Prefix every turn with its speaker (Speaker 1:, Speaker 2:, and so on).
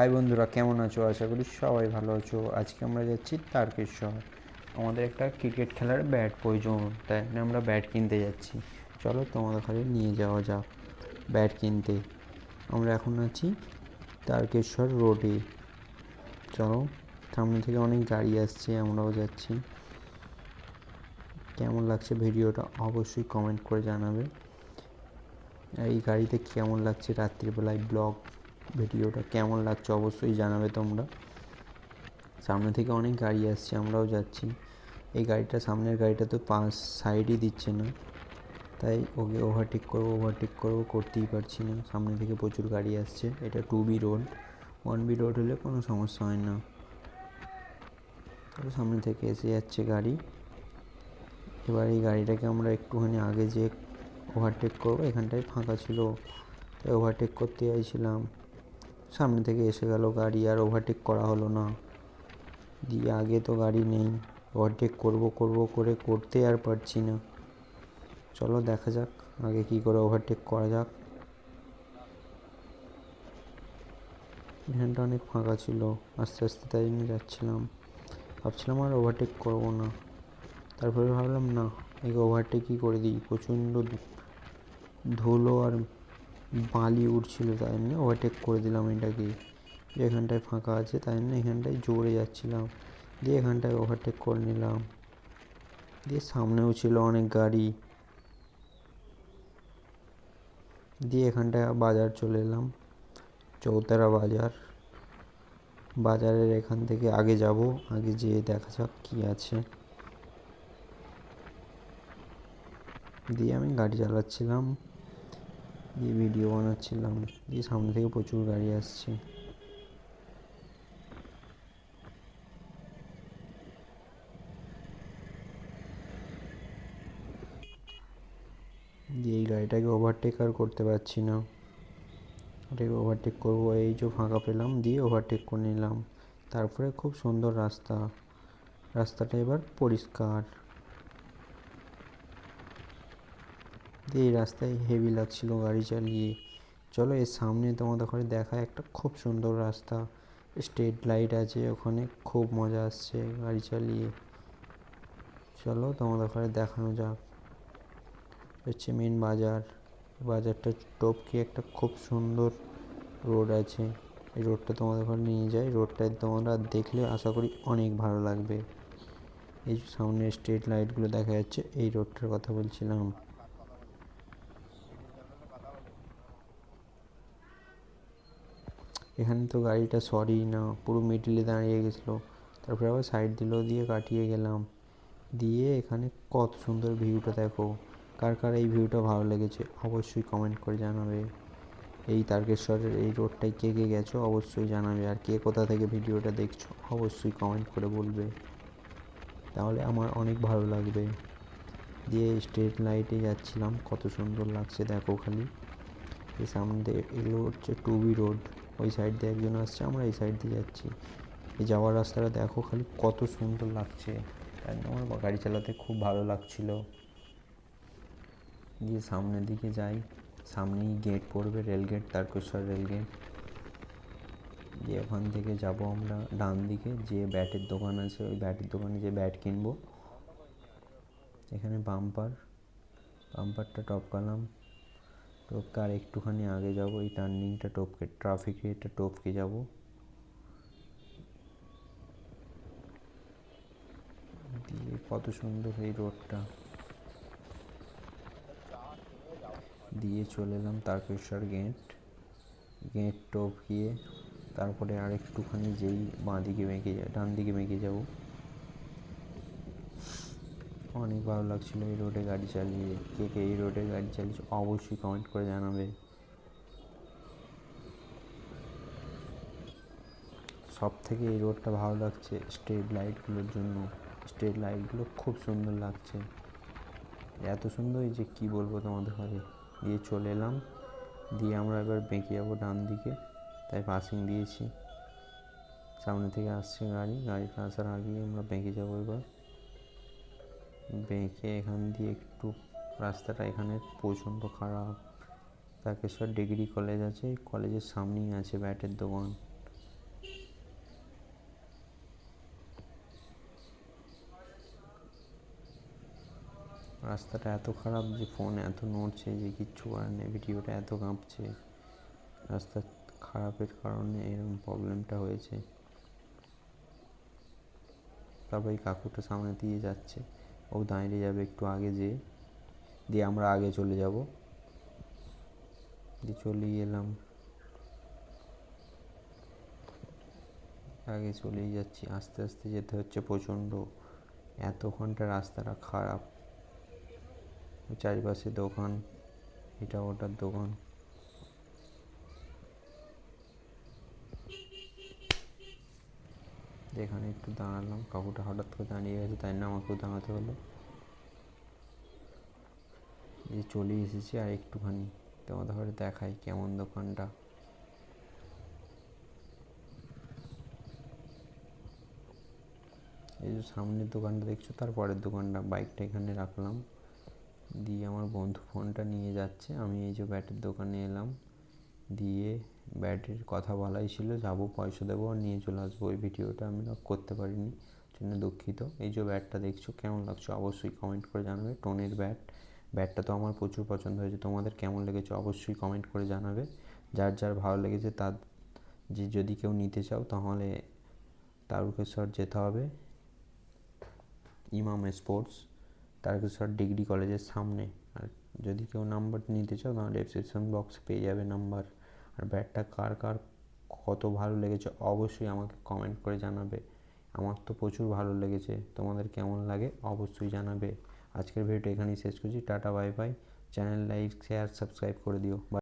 Speaker 1: High বন্ধুরা, কেমন আছো? আশা করি সবাই ভালো আছো। আজকে আমরা যাচ্ছি তারকেশ্বর আমাদের একটা ক্রিকেট খেলার ব্যাট প্রয়োজন, তাই আমরা ব্যাট কিনতে যাচ্ছি। চলো তোমাদের খালি নিয়ে যাওয়া যাক ব্যাট কিনতে। আমরা এখন আছি তারকেশ্বর রোডে চলো, সামনে থেকে অনেক গাড়ি আসছে, আমরাও যাচ্ছি। কেমন লাগছে ভিডিওটা অবশ্যই কমেন্ট করে জানাবে। এই গাড়িতে কেমন লাগছে রাত্রিবেলায় ব্লগ ভিডিওটা কেমন লাগছে অবশ্যই জানাবে তোমরা। সামনে থেকে অনেক গাড়ি আসছে, আমরাও যাচ্ছি। এই গাড়িটা সামনের গাড়িটা তো পাঁচ সাইডই দিচ্ছে না। তাই ওকে ওভারটেক করব ওভারটেক করব, করতেই পারছি না। সামনে থেকে প্রচুর গাড়ি আসছে, এটা two B road one B road হলে কোনো সমস্যা হয় না। তবে সামনে থেকে এসে যাচ্ছে গাড়ি। এবার এই গাড়িটাকে আমরা একটুখানি আগে যে ওভারটেক করব, এখানটায় ফাঁকা ছিল। তাই ওভারটেক করতে চাইছিলাম। সামনে থেকে এসে গেল গাড়ি, আর ওভারটেক করা হলো না। দিয়ে আগে তো গাড়ি নেই। ওভারটেক করব করব করে করতে আর পারছি না। চলো দেখা যাক আগে কি করে ওভারটেক করা যাক। এখানটা অনেক ফাঁকা ছিল। আস্তে আস্তে তাই জন্য যাচ্ছিলাম। ভাবছিলাম আর ওভারটেক করব না। তারপরে ভাবলাম, না, একে ওভারটেকই করে দিই। প্রচণ্ড ধুলো আর বালি উঠছিল তাই জন্য ওভারটেক করে দিলাম এটাকে। এখানটায় ফাঁকা আছে তাই জন্য এখানটায় জোরে যাচ্ছিলাম। দিয়ে এখানটায় ওভারটেক করে নিলাম। দিয়ে সামনেও ছিল অনেক গাড়ি। দিয়ে এখানটায় বাজার চলে এলাম। চৌতারা বাজার। বাজারের এখান থেকে আগে যাব, আগে যেয়ে দেখা যাক কী আছে। দিয়ে আমি গাড়ি চালাচ্ছিলাম। দিয়ে ভিডিও বানাচ্ছিলাম দিয়ে সামনে থেকে প্রচুর গাড়ি আসছে। দিয়ে এই গাড়িটাকে ওভারটেক আর করতে পারছি না। এটাকে ওভারটেক করব, এই যে ফাঁকা পেলাম, দিয়ে ওভারটেক করে নিলাম। তারপরে খুব সুন্দর রাস্তা। রাস্তাটা এবার পরিষ্কার। দিয়ে এই রাস্তায় হেভি লাগছিল গাড়ি চালিয়ে। চলো এর সামনে তোমাদের ঘরে দেখা, একটা খুব সুন্দর রাস্তা। স্ট্রিট লাইট আছে ওখানে, খুব মজা আসছে গাড়ি চালিয়ে। চলো তোমাদের ঘরে দেখানো যাক। হচ্ছে মেন বাজার। বাজারটা টপকে একটা খুব সুন্দর রোড আছে। এই রোডটা তোমাদের ঘরে নিয়ে যায় রোডটায় তোমরা দেখলে আশা করি অনেক ভালো লাগবে। এই সামনে স্ট্রিট লাইটগুলো দেখা যাচ্ছে, এই রোডটার কথা বলছিলাম। এখানে তো গাড়িটা সরি না, পুরো মিডিলে দাঁড়িয়ে গেছিল। তারপরে আবার সাইড দিল দিয়ে কাটিয়ে গেলাম। দিয়ে এখানে কত সুন্দর ভিউটা দেখো। কার কার এই ভিউটা ভালো লেগেছে অবশ্যই কমেন্ট করে জানাবে। এই তারকেশ্বরের এই রোডটায় কে কে গেছো অবশ্যই জানাবে। আর কে কোথা থেকে ভিডিওটা দেখছ অবশ্যই কমেন্ট করে বলবে। তাহলে আমার অনেক ভালো লাগবে। দিয়ে স্ট্রিট লাইটে যাচ্ছিলাম, কত সুন্দর লাগছে দেখো খালি। এই সামনে এগুলো হচ্ছে টু বি রোড ওই সাইড দিয়ে একজন আসছে, আমরা এই সাইড দিয়ে যাচ্ছি। এই যাওয়ার রাস্তাটা দেখো খালি কত সুন্দর লাগছে। একদম আমার গাড়ি চালাতে খুব ভালো লাগছিল। দিয়ে সামনের দিকে যাই, সামনেই গেট পড়বে rail gate Tarakeswar rail gate দিয়ে ওখান থেকে যাব আমরা ডান দিকে যে ব্যাটের দোকান আছে, ওই ব্যাটের দোকানে যে ব্যাট কিনবো। এখানে বাম্পার বাম্পারটা টপকালাম টপকে আর একটুখানি আগে যাব, এই টার্নিংটা টপকে ট্রাফিকে এটা টপকে যাব। দিয়ে কত সুন্দর এই রোডটা দিয়ে চলে এলাম তারকেশ্বর গেট গেট টপকিয়ে তারপরে আর একটুখানি যেই বাঁ দিকে বেঁকে ডান দিকে বেঁকে যাব। অনেক ভালো লাগছিল এই রোডে গাড়ি চালিয়ে। কে কে এই রোডে গাড়ি চালিয়েছে অবশ্যই কমেন্ট করে জানাবে। সব থেকে এই রোডটা ভালো লাগছে স্ট্রিট লাইটগুলোর জন্য। স্ট্রিট লাইটগুলো খুব সুন্দর লাগছে। এত সুন্দর যে কি বলব তোমাদের ঘরে দিয়ে চলে এলাম। দিয়ে আমরা এবার বেঁকে যাব ডান দিকে। তাই পাসিং দিয়েছি। সামনে থেকে আসছে গাড়ি। গাড়িটা আসার আগেই আমরা বেঁকে যাব এবার। বেঁকে এখান দিয়ে একটু রাস্তাটা এখানে প্রচণ্ড খারাপ। তারকেশ্বর ডিগ্রি কলেজ আছে কলেজের সামনেই আছে ব্যাটের দোকান। রাস্তাটা এত খারাপ যে ফোন এত নড়ছে যে কিচ্ছু করার নেই, ভিডিওটা এত কাঁপছে। রাস্তা খারাপের কারণে এরকম প্রবলেমটা হয়েছে। তারপর এই কাকুটা সামনে দিয়ে যাচ্ছে। ও দাঁড়িয়ে যাবে একটু আগে যেয়ে দিয়ে আমরা আগে চলে যাব। দিয়ে চলেই এলাম আগে চলেই যাচ্ছি। আস্তে আস্তে যেতে হচ্ছে প্রচণ্ড। এত ঘণ্টা রাস্তাটা খারাপ। চারিপাশে দোকান। এটা ওটার দোকান। যেখানে একটু দাঁড়ালাম, কাকুটা হঠাৎ করে দাঁড়িয়ে গেছে, তাই না আমাকেও দাঁড়াতে হলো। যে চলে এসেছি আর একটুখানি তোমাদের ঘরে দেখাই কেমন দোকানটা। এই যে সামনের দোকানটা দেখছ তারপরের দোকানটা, বাইকটা এখানে রাখলাম। দিয়ে আমার বন্ধু ফোনটা নিয়ে যাচ্ছে, আমি এই যে ব্যাটের দোকানে এলাম। দিয়ে ব্যাটের কথা বলাই ছিল, যাব, পয়সা দেবো আর নিয়ে চলে আসব। ওই ভিডিওটা আমি করতে পারিনি, জন্য দুঃখিত। এই যে ব্যাটটা দেখছ, কেমন লাগছে অবশ্যই কমেন্ট করে জানাবে। টোনের ব্যাট, ব্যাটটা তো আমার প্রচুর পছন্দ হয়েছে, তোমাদের কেমন লেগেছে অবশ্যই কমেন্ট করে জানাবে। যার যার ভালো লেগেছে, তার যে যদি কেউ নিতে চাও, তাহলে তারকেশ্বর যেতে হবে। ইমাম স্পোর্টস, তারকেশ্বর ডিগ্রি কলেজের সামনে। আর যদি কেউ নাম্বার নিতে চাও, তাহলে ডেসক্রিপশন বক্সে পেয়ে যাবে নাম্বার। আর ব্যাটটা কার কার কত ভালো লেগেছে অবশ্যই আমাকে কমেন্ট করে জানাবে। আমার তো প্রচুর ভালো লেগেছে, তোমাদের কেমন লাগে অবশ্যই জানাবে। আজকের ভিডিওটা এখানেই শেষ করছি, tata bye bye channel like share subscribe করে দিও। Bye.